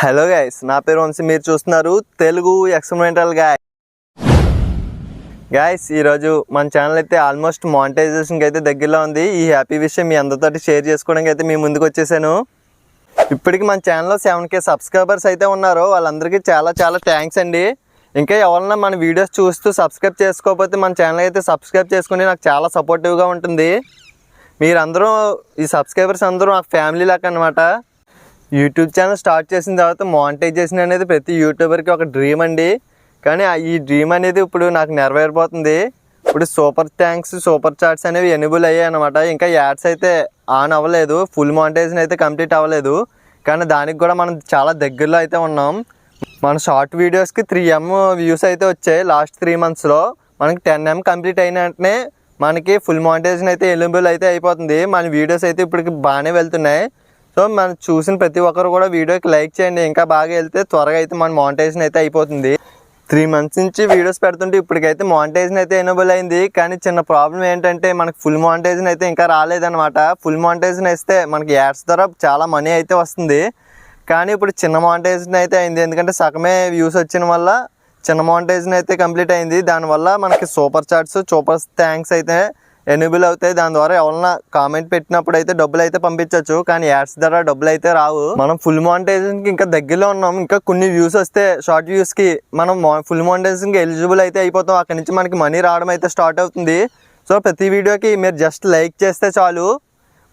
Hello guys నా పేరు వంశీ. మీరు చూస్తున్నారు తెలుగు ఎక్స్పెరిమెంటల్ గాయ్ గాయస్ ఈరోజు మన ఛానల్ అయితే ఆల్మోస్ట్ మానిటైజేషన్కి అయితే దగ్గరలో ఉంది. ఈ హ్యాపీ విషయం మీ అందరితో షేర్ చేసుకోవడానికి అయితే మీ ముందుకు వచ్చేసాను. ఇప్పటికి మన ఛానల్లో సెవెన్ కే సబ్స్క్రైబర్స్ అయితే ఉన్నారు వాళ్ళందరికీ చాలా చాలా థ్యాంక్స్ అండి. ఇంకా ఎవరన్నా మన వీడియోస్ చూస్తూ సబ్స్క్రైబ్ చేసుకోకపోతే మన ఛానల్ అయితే సబ్స్క్రైబ్ చేసుకుని నాకు చాలా సపోర్టివ్గా ఉంటుంది. మీరందరూ ఈ సబ్స్క్రైబర్స్ అందరూ నాకు ఫ్యామిలీ లాగా అనమాట యూట్యూబ్ ఛానల్ స్టార్ట్ చేసిన తర్వాత మానిటైజేషన్ అనేది ప్రతి యూట్యూబర్కి ఒక డ్రీమ్ అండి. కానీ ఈ డ్రీమ్ అనేది ఇప్పుడు నాకు నెరవేరిపోతుంది ఇప్పుడు సూపర్ థ్యాంక్స్ సూపర్ చాట్స్ అనేవి ఎనిబుల్ అయ్యాయి అనమాట ఇంకా యాడ్స్ అయితే ఆన్ అవ్వలేదు. ఫుల్ మానిటైజేషన్ అయితే కంప్లీట్ అవ్వలేదు. కానీ దానికి కూడా మనం చాలా దగ్గరలో అయితే ఉన్నాం. మన షార్ట్ వీడియోస్కి త్రీ ఎమ్ వ్యూస్ అయితే వచ్చాయి లాస్ట్ త్రీ మంత్స్లో మనకి టెన్ ఎమ్ కంప్లీట్ అయిన వెంటనే మనకి ఫుల్ మానిటైజేషన్ అయితే ఎలిబుల్ అయితే అయిపోతుంది. మన వీడియోస్ అయితే ఇప్పటికి బాగానే వెళ్తున్నాయి. సో మనం చూసిన ప్రతి ఒక్కరు కూడా వీడియోకి లైక్ చేయండి. ఇంకా బాగా వెళ్తే త్వరగా అయితే మన మానిటైజేషన్ అయితే అయిపోతుంది. త్రీ మంత్స్ నుంచి వీడియోస్ పెడుతుంటే ఇప్పటికైతే మానిటైజేషన్ అయితే ఎనబుల్ అయింది. కానీ చిన్న ప్రాబ్లం ఏంటంటే మనకు ఫుల్ మానిటైజేషన్ అయితే ఇంకా రాలేదనమాట ఫుల్ మానిటైజేషన్ ఇస్తే మనకి యాడ్స్ ద్వారా చాలా మనీ అయితే వస్తుంది. కానీ ఇప్పుడు చిన్న మానిటైజేషన్ అయితే అయింది. ఎందుకంటే సగమే వ్యూస్ వచ్చిన వల్ల చిన్న మానిటైజేషన్ అయితే కంప్లీట్ అయింది. దానివల్ల మనకి సూపర్ చాట్స్ సూపర్ థ్యాంక్స్ అయితే ఎనేబుల్ అవుతాయి. దాని ద్వారా ఎవరన్నా కామెంట్ పెట్టినప్పుడు అయితే డబ్బులు అయితే పంపించవచ్చు కానీ యాడ్స్ ద్వారా డబ్బులు అయితే రావు. మనం ఫుల్ మానిటైజేషన్కి ఇంకా దగ్గరలో ఉన్నాం. ఇంకా కొన్ని వ్యూస్ వస్తే షార్ట్ వ్యూస్కి మనం ఫుల్ మానిటైజేషన్కి ఎలిజిబుల్ అయితే అయిపోతాం. అక్కడ నుంచి మనకి మనీ రావడం అయితే స్టార్ట్ అవుతుంది. సో ప్రతి వీడియోకి మీరు జస్ట్ లైక్ చేస్తే చాలు.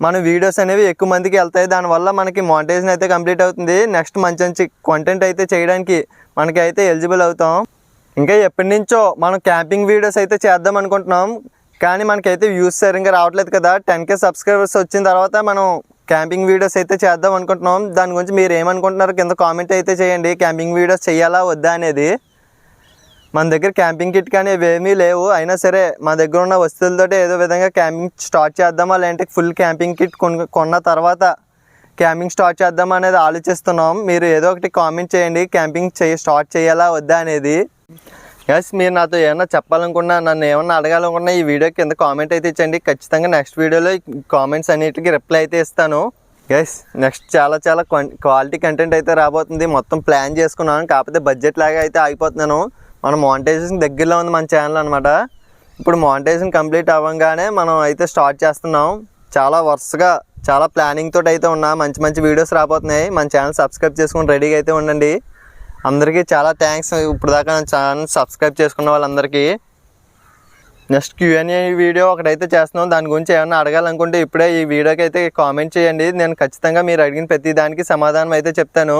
మన వీడియోస్ అనేవి ఎక్కువ మందికి వెళ్తాయి. దానివల్ల మనకి మానిటైజేషన్ అయితే కంప్లీట్ అవుతుంది. నెక్స్ట్ మంచి మంచి కంటెంట్ అయితే చేయడానికి మనకి అయితే ఎలిజిబుల్ అవుతాం. ఇంకా ఎప్పటి నుంచో మనం క్యాంపింగ్ వీడియోస్ అయితే చేద్దాం అనుకుంటున్నాం. కానీ మనకైతే వ్యూస్ సరిగ్గా రావట్లేదు కదా. టెన్ కే సబ్స్క్రైబర్స్ వచ్చిన తర్వాత మనం క్యాంపింగ్ వీడియోస్ అయితే చేద్దాం అనుకుంటున్నాం. దాని గురించి మీరు ఏమనుకుంటున్నారు కింద కామెంట్ అయితే చేయండి. క్యాంపింగ్ వీడియోస్ చేయాలా వద్దా అనేది. మన దగ్గర క్యాంపింగ్ కిట్ కానీ ఇవేమీ లేవు. అయినా సరే మా దగ్గర ఉన్న వస్తువులతో ఏదో విధంగా క్యాంపింగ్ స్టార్ట్ చేద్దామా లేదంటే ఫుల్ క్యాంపింగ్ కిట్ కొను కొన్న తర్వాత క్యాంపింగ్ స్టార్ట్ చేద్దామా అనేది ఆలోచిస్తున్నాం. మీరు ఏదో ఒకటి కామెంట్ చేయండి. క్యాంపింగ్ చేయ స్టార్ట్ చేయాలా వద్దా అనేది. ఎస్ మీరు నాతో ఏమన్నా చెప్పాలనుకున్నా నన్ను ఏమన్నా అడగాలనుకున్నా ఈ వీడియో కింద కామెంట్ అయితే ఇచ్చండి. ఖచ్చితంగా నెక్స్ట్ వీడియోలో కామెంట్స్ అన్నిటికి రిప్లై అయితే ఇస్తాను. ఎస్ నెక్స్ట్ చాలా చాలా క్వాలిటీ కంటెంట్ అయితే రాబోతుంది. మొత్తం ప్లాన్ చేసుకున్నాను. కాకపోతే బడ్జెట్ లాగా అయితే ఆగిపోతున్నాను. మన మానిటైజేషన్ దగ్గరలో ఉంది మన ఛానల్ అనమాట ఇప్పుడు మానిటైజేషన్ కంప్లీట్ అవ్వగానే మనం అయితే స్టార్ట్ చేస్తున్నాం. చాలా వరుసగా చాలా ప్లానింగ్ తోటి అయితే ఉన్నా. మంచి మంచి వీడియోస్ రాబోతున్నాయి. మన ఛానల్ సబ్స్క్రైబ్ చేసుకుని రెడీగా అయితే ఉండండి. అందరికీ చాలా థ్యాంక్స్ ఇప్పుడు దాకా ఛానల్ సబ్స్క్రైబ్ చేసుకున్న వాళ్ళందరికీ. నెక్స్ట్ క్యూఎన్ఏ వీడియో ఒకటైతే చేస్తున్నాం. దాని గురించి ఏమైనా అడగాలనుకుంటే ఇప్పుడే ఈ వీడియోకి అయితే కామెంట్ చేయండి. నేను ఖచ్చితంగా మీరు అడిగిన ప్రతి దానికి సమాధానం అయితే చెప్తాను.